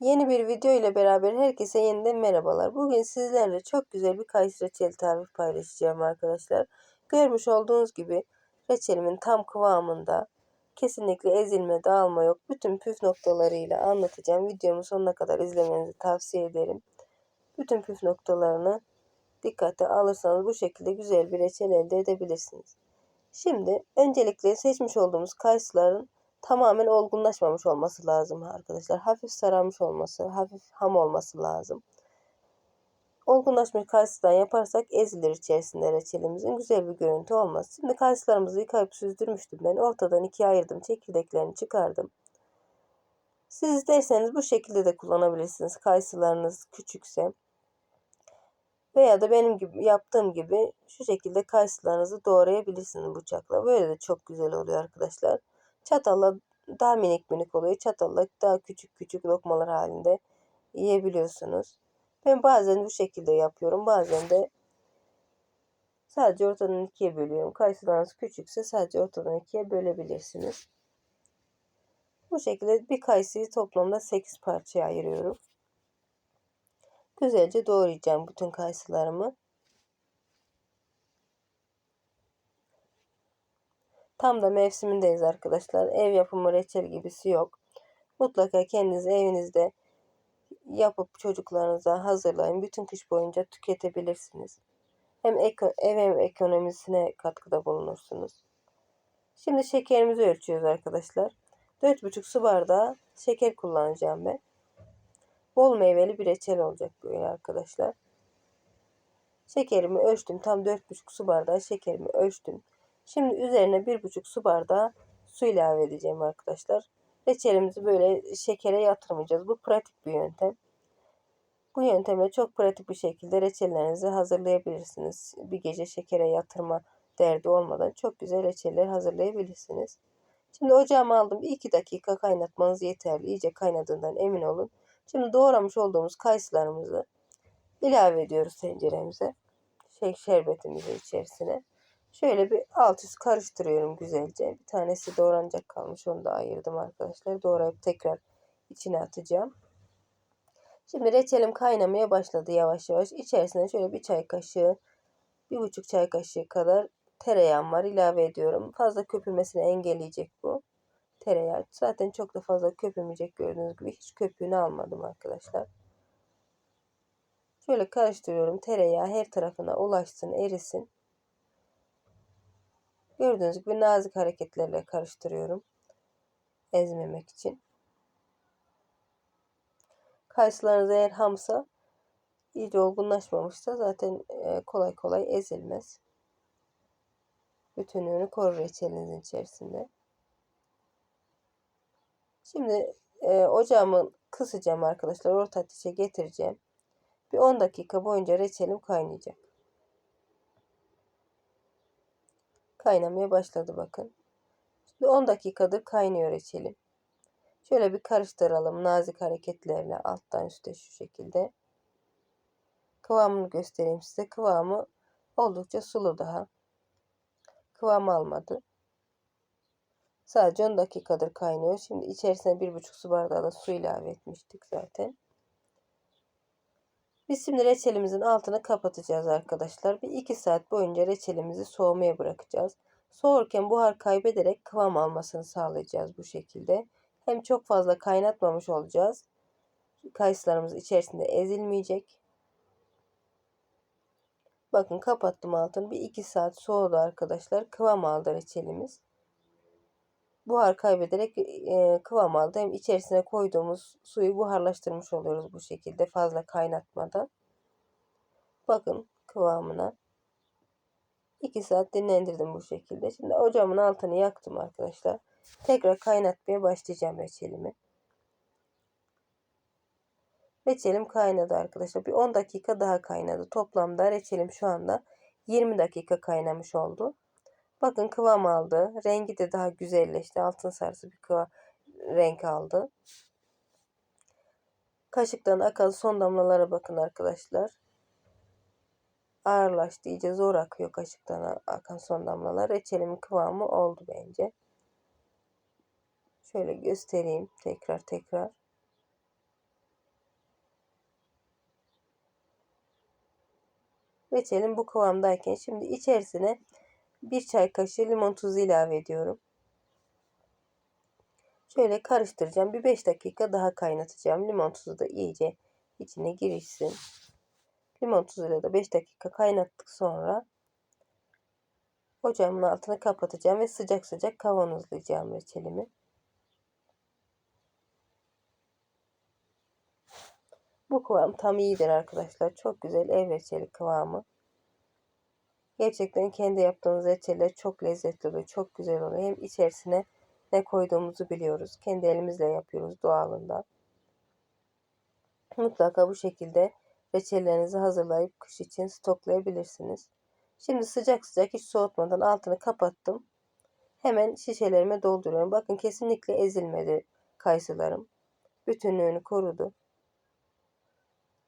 Yeni bir video ile beraber herkese yeniden merhabalar. Bugün sizlerle çok güzel bir kayısı reçeli tarifi paylaşacağım arkadaşlar. Görmüş olduğunuz gibi reçelimin tam kıvamında kesinlikle ezilme, dağılma yok. Bütün püf noktalarıyla anlatacağım. Videomu sonuna kadar izlemenizi tavsiye ederim. Bütün püf noktalarını dikkate alırsanız bu şekilde güzel bir reçel elde edebilirsiniz. Şimdi öncelikle seçmiş olduğumuz kayısıların tamamen olgunlaşmamış olması lazım arkadaşlar. Hafif sararmış olması, hafif ham olması lazım. Olgunlaşmış kayısıdan yaparsak ezilir içerisinde reçelimizin güzel bir görüntü olmaz. Şimdi kayısılarımızı yıkayıp süzdürmüştüm ben. Ortadan ikiye ayırdım. Çekirdeklerini çıkardım. Siz isterseniz bu şekilde de kullanabilirsiniz. Kayısılarınız küçükse. Veya da benim gibi yaptığım gibi şu şekilde kayısılarınızı doğrayabilirsiniz bıçakla. Böyle de çok güzel oluyor arkadaşlar. Çatalla daha minik minik oluyor. Çatalla daha küçük küçük lokmalar halinde yiyebiliyorsunuz. Ben bazen bu şekilde yapıyorum. Bazen de sadece ortadan ikiye bölüyorum. Kayısılarınız küçükse sadece ortadan ikiye bölebilirsiniz. Bu şekilde bir kayısıyı toplamda 8 parçaya ayırıyorum. Güzelce doğrayacağım bütün kayısılarımı. Tam da mevsimindeyiz arkadaşlar. Ev yapımı reçel gibisi yok. Mutlaka kendiniz evinizde yapıp çocuklarınıza hazırlayın. Bütün kış boyunca tüketebilirsiniz. Hem eko, ev hem ekonomisine katkıda bulunursunuz. Şimdi şekerimizi ölçüyoruz arkadaşlar. 4,5 su bardağı şeker kullanacağım ben. Bol meyveli bir reçel olacak böyle arkadaşlar. Şekerimi ölçtüm. Tam 4,5 su bardağı şekerimi ölçtüm. Şimdi üzerine 1,5 su bardağı su ilave edeceğim arkadaşlar. Reçelimizi böyle şekere yatırmayacağız. Bu pratik bir yöntem. Bu yöntemle çok pratik bir şekilde reçellerinizi hazırlayabilirsiniz. Bir gece şekere yatırma derdi olmadan çok güzel reçeller hazırlayabilirsiniz. Şimdi ocağıma aldım. 2 dakika kaynatmanız yeterli. İyice kaynadığından emin olun. Şimdi doğramış olduğumuz kayısılarımızı ilave ediyoruz tenceremize. Şey, şerbetimizi içerisine. Şöyle bir alt üst karıştırıyorum güzelce. Bir tanesi doğranacak kalmış. Onu da ayırdım arkadaşlar. Doğrayıp tekrar içine atacağım. Şimdi reçelim kaynamaya başladı yavaş yavaş. İçerisine şöyle bir çay kaşığı, bir buçuk çay kaşığı kadar tereyağım var. ilave ediyorum. Fazla köpürmesini engelleyecek bu tereyağı. Zaten çok da fazla köpürmeyecek gördüğünüz gibi. Hiç köpüğünü almadım arkadaşlar. Şöyle karıştırıyorum. Tereyağı her tarafına ulaşsın, erisin. Gördüğünüz gibi nazik hareketlerle karıştırıyorum. Ezmemek için. Kayısılarınız eğer hamsa iyice olgunlaşmamışsa zaten e, kolay kolay ezilmez. Bütünlüğünü korur reçelinizin içerisinde. Şimdi e, ocağımı kısacağım arkadaşlar. Orta ateşe getireceğim. Bir 10 dakika boyunca reçelim kaynayacak. Kaynamaya başladı bakın. Şimdi 10 dakikadır kaynıyor reçelim. Şöyle bir karıştıralım nazik hareketlerle alttan üstte şu şekilde. Kıvamını göstereyim size. Kıvamı oldukça sulu daha. Kıvam almadı. Sadece 10 dakikadır kaynıyor. Şimdi içerisine 1,5 su bardağı da su ilave etmiştik zaten. Biz şimdi reçelimizin altını kapatacağız arkadaşlar. Bir 2 saat boyunca reçelimizi soğumaya bırakacağız. Soğurken buhar kaybederek kıvam almasını sağlayacağız bu şekilde. Hem çok fazla kaynatmamış olacağız. Kayısılarımız içerisinde ezilmeyecek. Bakın kapattım altını. Bir 2 saat soğudu arkadaşlar. Kıvam aldı reçelimiz buhar kaybederek e, kıvam aldı. Hem içerisine koyduğumuz suyu buharlaştırmış oluyoruz bu şekilde fazla kaynatmadan. Bakın kıvamına. 2 saat dinlendirdim bu şekilde. Şimdi ocağımın altını yaktım arkadaşlar. Tekrar kaynatmaya başlayacağım reçelimi. Reçelim kaynadı arkadaşlar. Bir 10 dakika daha kaynadı. Toplamda reçelim şu anda 20 dakika kaynamış oldu. Bakın kıvam aldı. Rengi de daha güzelleşti. Altın sarısı bir kıvam renk aldı. Kaşıktan akan son damlalara bakın arkadaşlar. Ağırlaştı iyice zor akıyor kaşıktan akan son damlalar. Reçelimin kıvamı oldu bence. Şöyle göstereyim tekrar tekrar. Reçelim bu kıvamdayken şimdi içerisine bir çay kaşığı limon tuzu ilave ediyorum. Şöyle karıştıracağım. Bir 5 dakika daha kaynatacağım. Limon tuzu da iyice içine girişsin. Limon tuzuyla da 5 dakika kaynattık sonra ocağımın altını kapatacağım ve sıcak sıcak kavanozlayacağım reçelimi. Bu kıvam tam iyidir arkadaşlar. Çok güzel ev reçeli kıvamı. Gerçekten kendi yaptığımız reçeller çok lezzetli oluyor. Çok güzel oluyor. Hem içerisine ne koyduğumuzu biliyoruz. Kendi elimizle yapıyoruz doğalından. Mutlaka bu şekilde reçellerinizi hazırlayıp kış için stoklayabilirsiniz. Şimdi sıcak sıcak hiç soğutmadan altını kapattım. Hemen şişelerime dolduruyorum. Bakın kesinlikle ezilmedi kayısılarım. Bütünlüğünü korudu.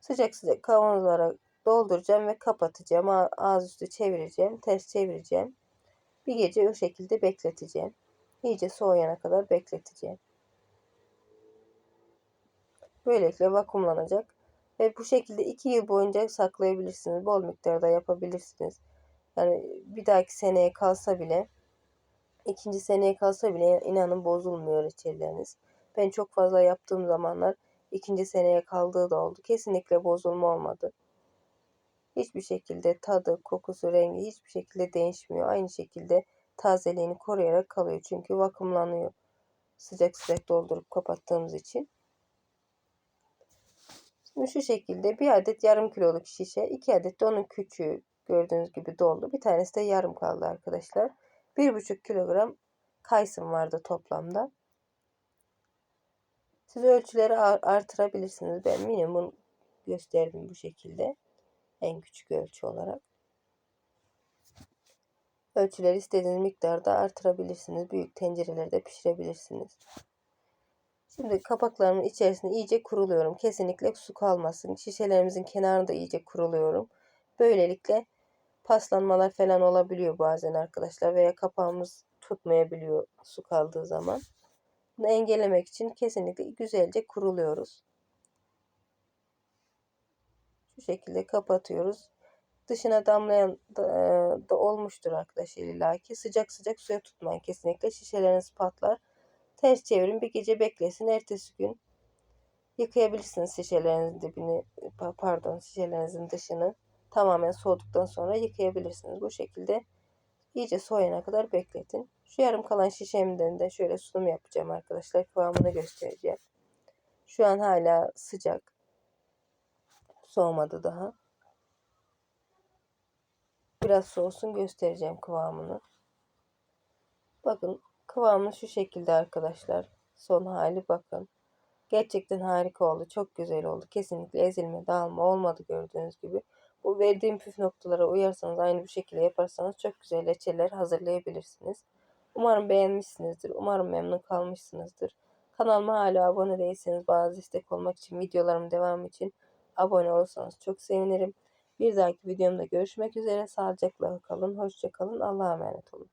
Sıcak sıcak kavanozlara dolduracağım ve kapatacağım. Ağız üstü çevireceğim. Ters çevireceğim. Bir gece o şekilde bekleteceğim. İyice soğuyana kadar bekleteceğim. Böylelikle vakumlanacak. Ve bu şekilde 2 yıl boyunca saklayabilirsiniz. Bol miktarda yapabilirsiniz. Yani bir dahaki seneye kalsa bile ikinci seneye kalsa bile inanın bozulmuyor reçelleriniz. Ben çok fazla yaptığım zamanlar ikinci seneye kaldığı da oldu. Kesinlikle bozulma olmadı. Hiçbir şekilde tadı, kokusu, rengi hiçbir şekilde değişmiyor. Aynı şekilde tazeliğini koruyarak kalıyor. Çünkü vakumlanıyor. Sıcak sıcak doldurup kapattığımız için. Şimdi şu şekilde bir adet yarım kiloluk şişe, iki adet de onun küçüğü gördüğünüz gibi doldu. Bir tanesi de yarım kaldı arkadaşlar. Bir buçuk kilogram kayısım vardı toplamda. Siz ölçüleri artırabilirsiniz. Ben minimum gösterdim bu şekilde. En küçük ölçü olarak. Ölçüleri istediğiniz miktarda artırabilirsiniz. Büyük tencerelerde pişirebilirsiniz. Şimdi kapaklarımın içerisinde iyice kuruluyorum. Kesinlikle su kalmasın. Şişelerimizin kenarında iyice kuruluyorum. Böylelikle paslanmalar falan olabiliyor bazen arkadaşlar veya kapağımız tutmayabiliyor su kaldığı zaman. Bunu engellemek için kesinlikle güzelce kuruluyoruz. Şu şekilde kapatıyoruz. Dışına damlayan da, da olmuştur arkadaşlar illaki. Sıcak sıcak suya tutmayın kesinlikle. Şişeleriniz patlar. Ters çevirin bir gece beklesin. Ertesi gün yıkayabilirsiniz şişelerinizin dibini pardon şişelerinizin dışını tamamen soğuduktan sonra yıkayabilirsiniz. Bu şekilde iyice soğuyana kadar bekletin. Şu yarım kalan şişemden de şöyle sunum yapacağım arkadaşlar. Kıvamını göstereceğim. Şu an hala sıcak. Soğumadı daha. Biraz soğusun göstereceğim kıvamını. Bakın kıvamı şu şekilde arkadaşlar. Son hali bakın. Gerçekten harika oldu. Çok güzel oldu. Kesinlikle ezilme, dağılma olmadı gördüğünüz gibi. Bu verdiğim püf noktalara uyarsanız aynı bu şekilde yaparsanız çok güzel reçeller hazırlayabilirsiniz. Umarım beğenmişsinizdir. Umarım memnun kalmışsınızdır. Kanalıma hala abone değilseniz bazı destek olmak için videolarım devam için abone olursanız çok sevinirim. Bir dahaki videomda görüşmek üzere. Sağlıcakla kalın. Hoşçakalın. Allah'a emanet olun.